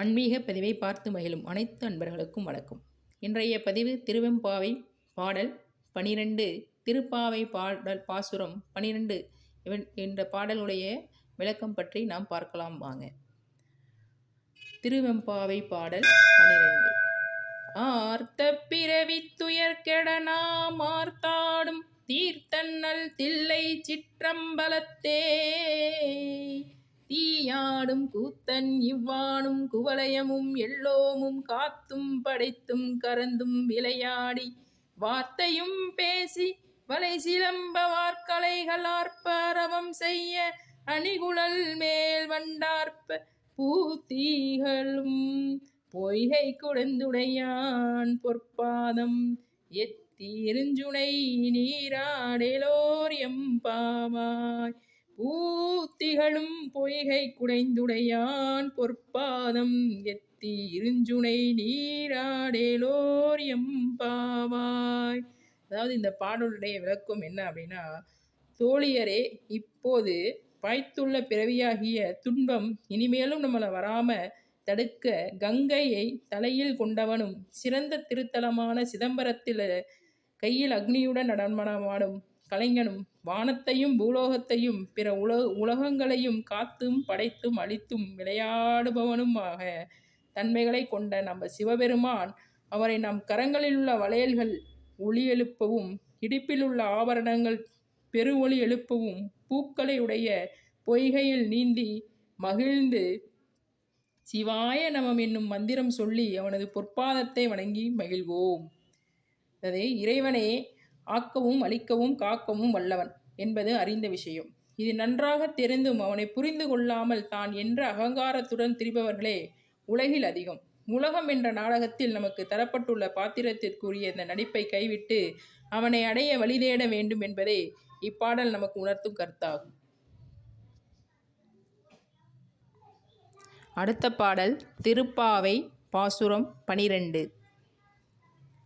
ஆன்மீக பதிவை பார்த்து மகிழும் அனைத்து அன்பர்களுக்கும் வணக்கம். இன்றைய பதிவு திருவெம்பாவை பாடல் பனிரெண்டு திருப்பாவை பாடல் பாசுரம் பனிரெண்டு இவன் என்ற பாடலுடைய விளக்கம் பற்றி நாம் பார்க்கலாம் வாங்க. திருவெம்பாவை பாடல் பனிரெண்டு. ஆர்த்த பிறவி துயர்கெட நாம் ஆர்த்தாடும் தீர்த்தன்னல் தில்லை சிற்றம்பலத்தே. தீயாடும் கூத்தன் இவ்வாணும் குவலயமும் எல்லோமும் காத்தும் படைத்தும் கறந்தும் விளையாடி வார்த்தையும் பேசி வலை சிலம்ப வார்க்கலைகள் ஆர்ப்பரவம் செய்ய அணிகுழல் மேல் வண்டார்ப்ப பூத்தீகளும் பொய்கை குடந்துடையான் பொற்பாதம் எத்தீருஞ்சுனை நீராடலோர் எம்பாவாய் பூத்திகளும் பொய்கை குடைந்துடையான் பொற்பாதம் எத்தி இருஞ்சுனை நீராடேலோர் எம்பாவாய் அதாவது இந்த பாடலுடைய விளக்கம் என்ன அப்படின்னா தோழியரே இப்போது பாய்த்துள்ள பிறவியாகிய துன்பம் இனிமேலும் நம்மளை வராம தடுக்க கங்கையை தலையில் கொண்டவனும் சிறந்த திருத்தலமான சிதம்பரத்தில் கையில் அக்னியுடன் நடனமாடும் கலைஞனும் வானத்தையும் பூலோகத்தையும் பிற உலக உலகங்களையும் காத்தும் படைத்தும் அழித்தும் விளையாடுபவனுமாக தன்மைகளை கொண்ட நம்ம சிவபெருமான் அவரை நம் கரங்களில் உள்ள வளையல்கள் ஒளி எழுப்பவும் இடுப்பில் உள்ள ஆபரணங்கள் பெரு ஒளி எழுப்பவும் பூக்களை உடைய பொய்கையில் நீந்தி மகிழ்ந்து சிவாய நமம் என்னும் மந்திரம் சொல்லி அவனது பொற்பாதத்தை வணங்கி மகிழ்வோம். அதே இறைவனே ஆக்கவும் அழிக்கவும் காக்கவும் வல்லவன் என்பது அறிந்த விஷயம். இது நன்றாக தெரிந்தும் அவனை புரிந்து கொள்ளாமல் தான் என்ற அகங்காரத்துடன் திரிபவர்களே உலகில் அதிகம். உலகம் என்ற நாடகத்தில் நமக்கு தரப்பட்டுள்ள பாத்திரத்திற்குரிய இந்த நடிப்பை கைவிட்டு அவனை அடைய வழி தேட வேண்டும் என்பதே இப்பாடல் நமக்கு உணர்த்தும் கருத்தாகும். அடுத்த பாடல் திருப்பாவை பாசுரம் பனிரெண்டு.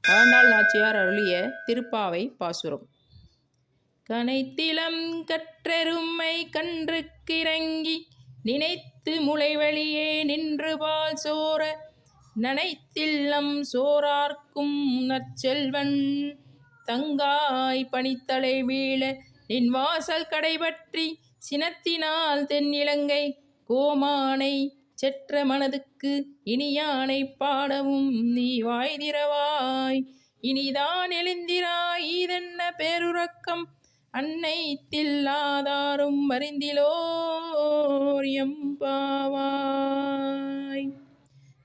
ஆண்டாள் நாச்சியார் அருளிய திருப்பாவை பாசுரம். கனைத்திலம் கற்றெருமை கன்றுக்கிறங்கி நினைத்து முளைவழியே நின்று பால் சோர நனைத்தில்லம் சோரார்க்கும் நற்செல்வன் தங்காய் பனித்தலை வீழ நின் வாசல் கடைபற்றி சினத்தினால் தென்னிலங்கை கோமானை செற்ற மனதுக்கு இனியானை பாடவும் நீ வாய்திரவாய். இனிதான் எழுந்திராய் இதென்ன பேருறக்கம்? அன்னை தில்லாதாரும் மறிந்திலோர்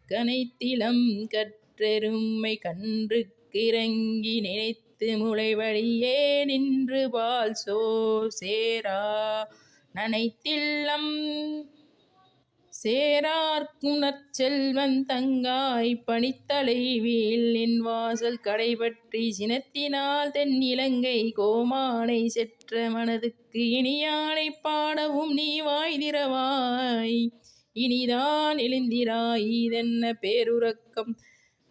கனைத்திலம் கற்றெருமை கன்று கிறங்கி நினைத்து முளைவழியே நின்று பால் சோ சேரா. நனைத்தில்லம் சேரார்க்கும் செல்வன் தங்காய் பணித்தலை வீழின் வாசல் கடைபற்றி சினத்தினால் தென் இலங்கை கோமானை செற்ற மனதுக்கு இனியானை பாடவும் நீ வாய்திரவாய் இனிதான் எழுந்திராய் இதென்ன பேருறக்கம்?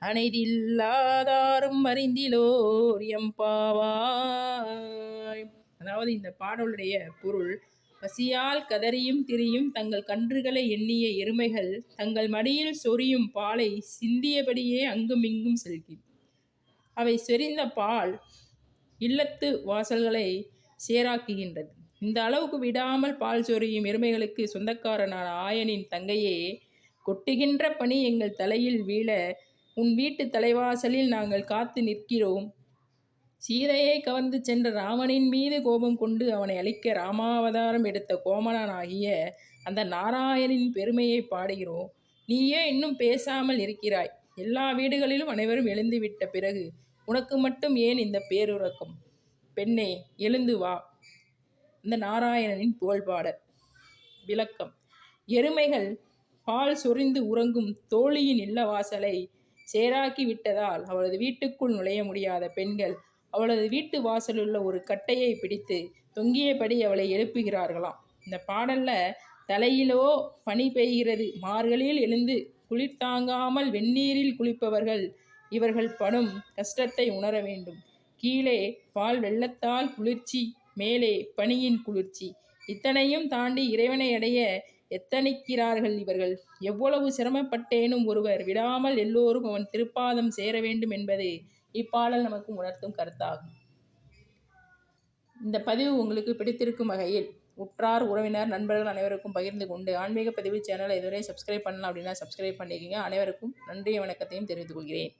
அனைதில்லாதாரும் அறிந்திலோர் எம்பாவாய் அதாவது இந்த பாடலுடைய பொருள் பசியால் கதறியும் திரியும் தங்கள் கன்றுகளை எண்ணிய எருமைகள் தங்கள் மடியில் சொரியும் பாலை சிந்தியபடியே அங்குமிங்கும் செல்கி அவை செறிந்த பால் இல்லத்து வாசல்களை சேராக்குகின்றது. இந்த அளவுக்கு விடாமல் பால் சொரியும் எருமைகளுக்கு சொந்தக்காரனான ஆயனின் தங்கையே கொட்டுகின்ற பணி எங்கள் தலையில் வீழ உன் வீட்டு தலைவாசலில் நாங்கள் காத்து நிற்கிறோம். சீதையை கவர்ந்து சென்ற ராமனின் மீது கோபம் கொண்டு அவனை அழிக்க ராமாவதாரம் எடுத்த கோமலனாகிய அந்த நாராயணின் பெருமையை பாடுகிறோம். நீயே இன்னும் பேசாமல் இருக்கிறாய். எல்லா வீடுகளிலும் அனைவரும் எழுந்துவிட்ட பிறகு உனக்கு மட்டும் ஏன் இந்த பேருறக்கம்? பெண்ணே எழுந்து வா. இந்த நாராயணனின் புகழ்பாடல். விளக்கம். எருமைகள் பால் சொரிந்து உறங்கும் தோழியின் இல்லவாசலை சேராக்கி விட்டதால் அவளது வீட்டுக்குள் நுழைய முடியாத பெண்கள் அவளது வீட்டு வாசலுள்ள ஒரு கட்டையை பிடித்து தொங்கியபடி அவளை எழுப்புகிறார்களாம். இந்த பாடல்ல தலையிலோ பனி பெய்கிறது. மார்களில் எழுந்து குளிர் தாங்காமல் வெந்நீரில் குளிப்பவர்கள் இவர்கள் படும் கஷ்டத்தை உணர வேண்டும். கீழே பால் வெள்ளத்தால் குளிர்ச்சி மேலே பனியின் குளிர்ச்சி. இத்தனையும் தாண்டி இறைவனை அடைய எத்தனிக்கிறார்கள் இவர்கள்? எவ்வளவு சிரமப்பட்டேனும் ஒருவர் விடாமல் எல்லோரும் அவன் திருப்பாதம் சேர வேண்டும் என்பது இப்பாடல் நமக்கு உணர்த்தும் கருத்தாகும். இந்த பதிவு உங்களுக்கு பிடித்திருக்கும் வகையில் உற்றார் உறவினர் நண்பர்கள் அனைவருக்கும் பகிர்ந்து கொண்டு ஆன்மீக பதிவு சேனலை இதுவரை சப்ஸ்கிரைப் பண்ணலாம் அப்படின்னா சப்ஸ்கிரைப் பண்ணிக்கோங்க. அனைவருக்கும் நன்றிய வணக்கத்தையும் தெரிவித்துக் கொள்கிறேன்.